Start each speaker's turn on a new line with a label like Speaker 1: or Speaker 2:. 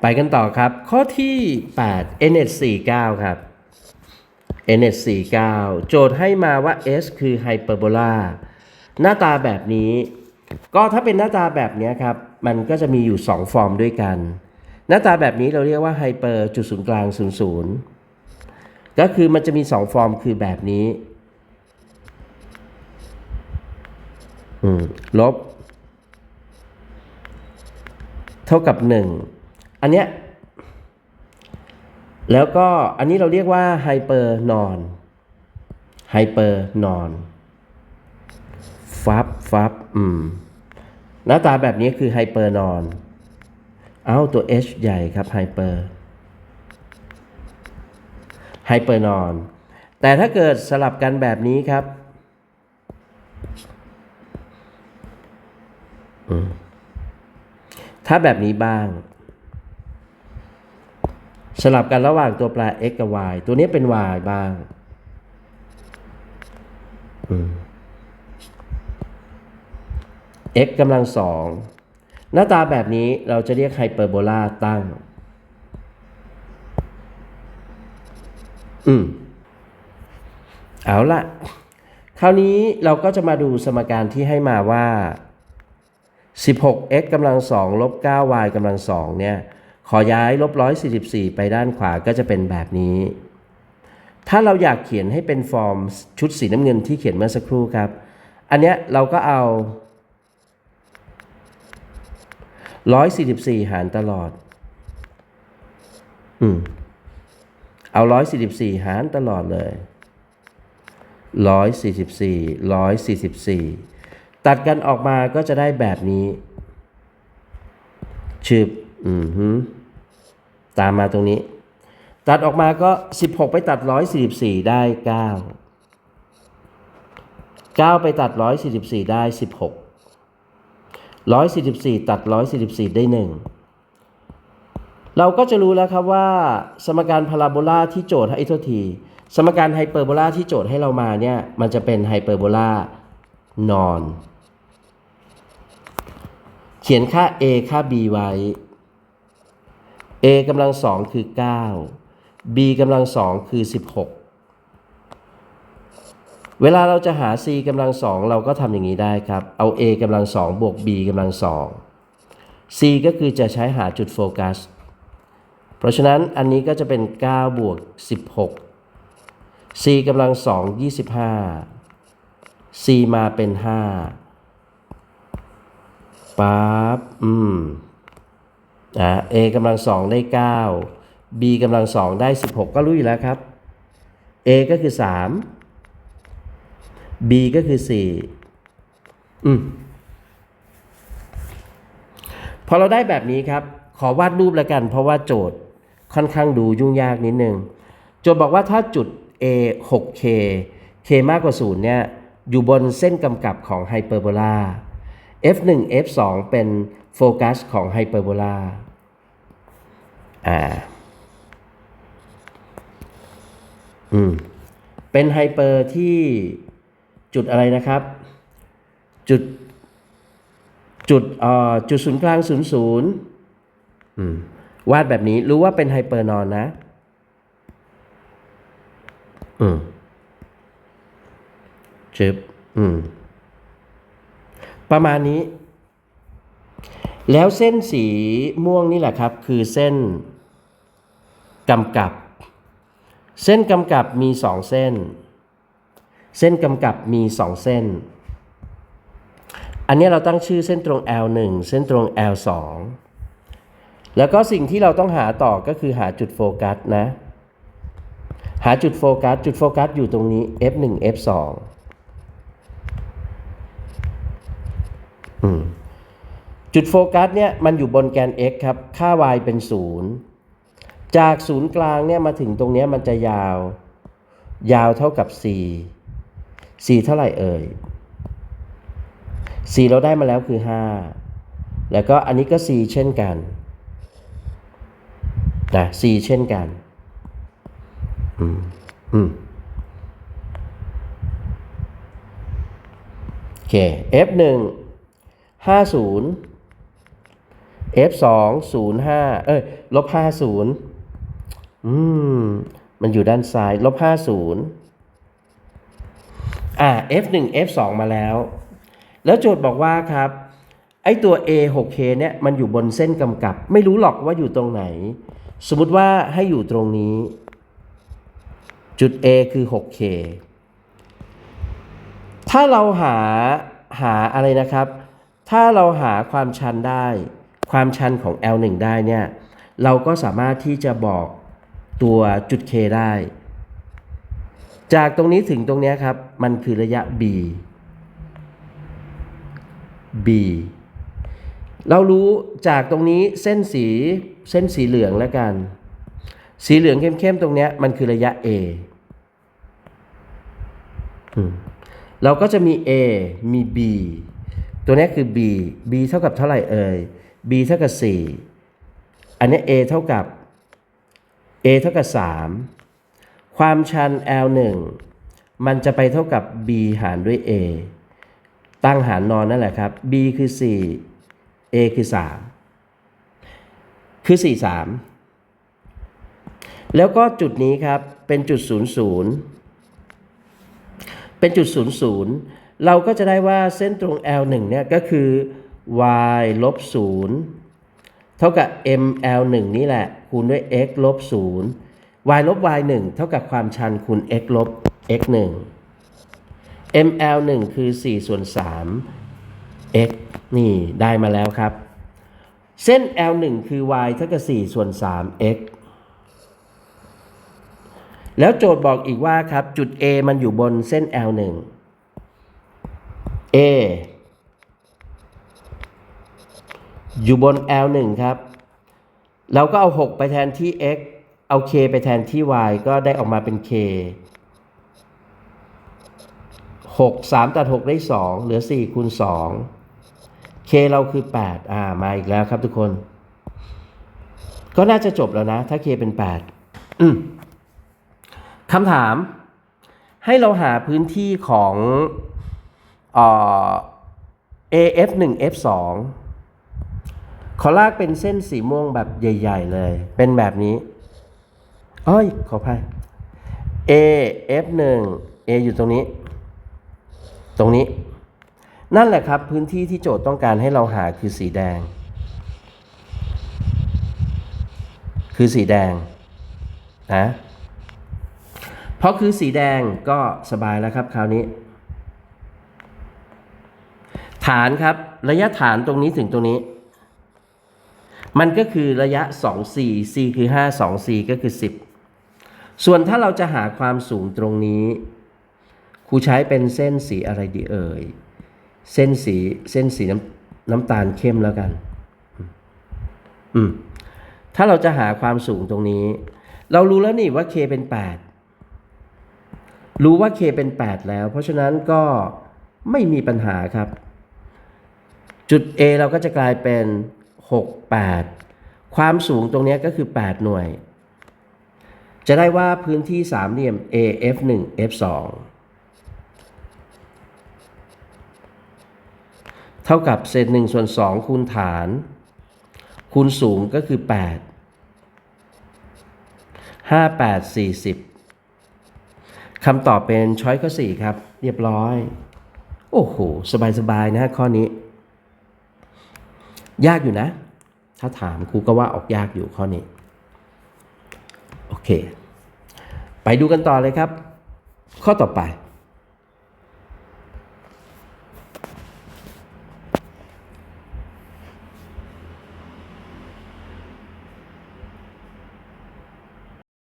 Speaker 1: ไปกันต่อครับ ข้อที่ 8 NH49 ครับ NH49 โจทย์ให้มาว่า S คือไฮเปอร์โบลาหน้าตาแบบนี้ ก็ถ้าเป็นหน้าตาแบบนี้ครับ มันก็จะมีอยู่ 2 ฟอร์มด้วยกัน หน้าตาแบบนี้เราเรียกว่าไฮเปอร์จุดศูนย์กลาง0 0ก็คือมันจะมี 2 ฟอร์มคือแบบนี้ลบ เท่ากับ 1 อันเนี้ยแล้วก็อันนี้เราเรียกว่าไฮเปอร์นอนไฮเปอร์นอนฟับฟับอืมหน้าตาแบบนี้คือไฮเปอร์นอน เอาตัว H ใหญ่ครับไฮเปอร์ไฮเปอร์นอน แต่ถ้าเกิดสลับกันแบบนี้ครับอืมถ้าแบบนี้บ้าง สลับกันระหว่างตัวแปร x กับ y ตัวนี้เป็น y บ้างอืม x กำลังสองหน้าตาแบบนี้เราจะเรียกไฮเปอร์โบลาตั้ง อืม เอาละคราวนี้เราก็จะมาดูสมการที่ให้มาว่า 16x กำลังสองลบ 9y กำลังสองเนี่ย ขอย้ายลบ144ไปด้านขวาก็จะเป็นแบบนี้ ถ้าเราอยากเขียนให้เป็นฟอร์มชุดสีน้ำเงินที่เขียนเมื่อสักครู่ครับ อันเนี้ยเราก็เอา144หารตลอด อืม เอา144หารตลอดเลย144 144ตัดกันออกมาก็จะได้แบบนี้ชืบอืมฮึ ตามมาตรงนี้ ตัดออกมาก็ 16 ไปตัด 144 ได้ 9 9 ไปตัด 144 ได้ 16 144 ตัด 144 ได้ 1 เราก็จะรู้แล้วครับว่าสมการพาราโบลาที่โจทย์ให้ทษที สมการไฮเปอร์โบลาที่โจทย์ให้เรามาเนี่ย มันจะเป็นไฮเปอร์โบลานอน เขียนค่า a ค่า b ไว้ a กำลังสองคือ 9 b กำลังสองคือ 16 เวลาเราจะหา c กำลังสองเราก็ทำอย่างนี้ได้ครับ เอา a กำลังสองบวก b กำลังสอง c ก็คือจะใช้หาจุดโฟกัส เพราะฉะนั้นอันนี้ก็จะเป็น 9 บวก 16 c กำลังสอง25 c มาเป็น 5ปั๊บอืม อ่า a กำลังสองได้ 9 b กำลังสองได้ 16 ก็รู้อยู่แล้วครับ a ก็คือ 3 b ก็คือ 4 อืมพอเราได้แบบนี้ครับ ขอวาดรูปแล้วกัน เพราะว่าโจทย์ค่อนข้างดูยุ่งยากนิดนึง โจทย์บอกว่าถ้าจุด a 6k k มากกว่า 0 เนี่ย อยู่บนเส้นกำกับของไฮเปอร์โบลา f1 f2 เป็นโฟกัสของไฮเปอร์โบลาอ่าอืมเป็นไฮเปอร์ที่จุดอะไรนะครับ จุดจุดเอ่อจุดศูนย์กลางศูนย์ศูนย์อืมวาดแบบนี้รู้ว่าเป็นไฮเปอร์นอนนะ อืมจึบอืม ประมาณนี้ แล้วเส้นสีม่วงนี่แหละครับ คือเส้นกำกับ เส้นกำกับมีสองเส้น เส้นกำกับมีสองเส้น อันนี้เราตั้งชื่อเส้นตรง L1 เส้นตรง L2 แล้วก็สิ่งที่เราต้องหาต่อก็คือหาจุดโฟกัสนะ หาจุดโฟกัส จุดโฟกัสอยู่ตรงนี้ F1 F2 อืม จุดโฟกัสเนี่ยมันอยู่บนแกน x ครับ ค่า y เป็น 0 จากศูนย์กลางเนี่ยมาถึงตรงนี้มันจะยาว ยาวเท่ากับ c c เท่าไหร่เอ่ย c เราได้มาแล้วคือ 5 แล้วก็อันนี้ก็ c เช่นกันนะ c เช่นกัน อืม อืมโอเค f 1 50 f สองศูนย์ห้าเอ้ยลบห้าศูนย์อืม มันอยู่ด้านซ้ายลบห้าศูนย์อ่า f หนึ่ง f สองมาแล้ว แล้วโจทย์บอกว่าครับ ไอตัว a 6k เนี่ยมันอยู่บนเส้นกำกับ ไม่รู้หรอกว่าอยู่ตรงไหน สมมติว่าให้อยู่ตรงนี้ จุด a คือ 6k ถ้าเราหาหาอะไรนะครับ ถ้าเราหาความชันได้ ความชันของ L1 ได้เนี่ย เราก็สามารถที่จะบอกตัวจุด K ได้ จากตรงนี้ถึงตรงนี้ครับ มันคือระยะ B B เรารู้จากตรงนี้เส้นสีเส้นสีเหลืองแล้วกัน สีเหลืองเข้มๆตรงเนี้ยมันคือระยะ A เราก็จะมี A มี B ตัวนี้คือ B B เท่ากับเท่าไหร่เอ่ย B เท่ากับ 4 อันนี้ A เท่ากับ A เท่ากับ 3 ความชัน L1 มันจะไปเท่ากับ B หารด้วย A ตั้งหารนอนนั่นแหละครับ B คือ 4 A คือ 3 คือ 4 3 แล้วก็จุดนี้ครับ เป็นจุด 0 0 เป็นจุด 0 0 เราก็จะได้ว่าเส้นตรง L1 เนี่ยก็คือ y ลบ0เท่ากับ ml1 นี่แหละ คูณด้วย x ลบ0 y ลบ y1 เท่ากับความชันคูณ x ลบ x1 ml1 คือ 4 ส่วน 3 x นี่ได้มาแล้วครับ เส้น L1 คือ y เท่ากับ 4 ส่วน 3 x แล้วโจทย์บอกอีกว่าครับ จุด A มันอยู่บนเส้น L1 A อยู่บน L1 ครับ เราก็เอา 6 ไปแทนที่ x เอา k ไปแทนที่ y ก็ได้ออกมาเป็น k 6 3 ตัด 6 ได้ 2 เหลือ 4 คูณ 2 k เราคือ 8 อ่า มาอีกแล้วครับทุกคน ก็น่าจะจบแล้วนะ ถ้า k เป็น 8 อืมคำถาม ให้เราหาพื้นที่ของ เอ่อ AF 1 F 2 ขอลากเป็นเส้นสีม่วงแบบใหญ่ ๆ เลย เป็นแบบนี้เอ้ย ขออภัย AF 1 A อยู่ตรงนี้ ตรงนี้ นั่นแหละครับพื้นที่ที่โจทย์ต้องการให้เราหาคือสีแดง คือสีแดงนะเพราะคือสีแดงก็สบายแล้วครับคราวนี้ ฐานครับ ระยะฐานตรงนี้ถึงตรงนี้ มันก็คือระยะ2 c c คือ 5 2 c ก็คือ 10 ส่วนถ้าเราจะหาความสูงตรงนี้ครูใช้เป็นเส้นสีอะไรดีเอ่ย เส้นสีเส้นสีน้ำน้ำตาลเข้มแล้วกัน อืม ถ้าเราจะหาความสูงตรงนี้ เรารู้แล้วนี่ว่า k เป็น 8 รู้ว่า k เป็น 8 แล้ว เพราะฉะนั้นก็ไม่มีปัญหาครับ จุด A เราก็จะกลายเป็น 6 8 ความสูงตรงนี้ก็คือ 8 หน่วย จะได้ว่าพื้นที่สามเหลี่ยม AF 1 F 2 เท่ากับเศษ1ส่วน2คูณฐาน คูณสูงก็คือ 8 5 8 40คำตอบเป็นช้อยข้อ4ครับ เรียบร้อย โอ้โห สบายๆนะข้อนี้ ยากอยู่นะ ถ้าถามครูก็ว่าออกยากอยู่ข้อนี้ โอเค ไปดูกันต่อเลยครับ ข้อต่อไป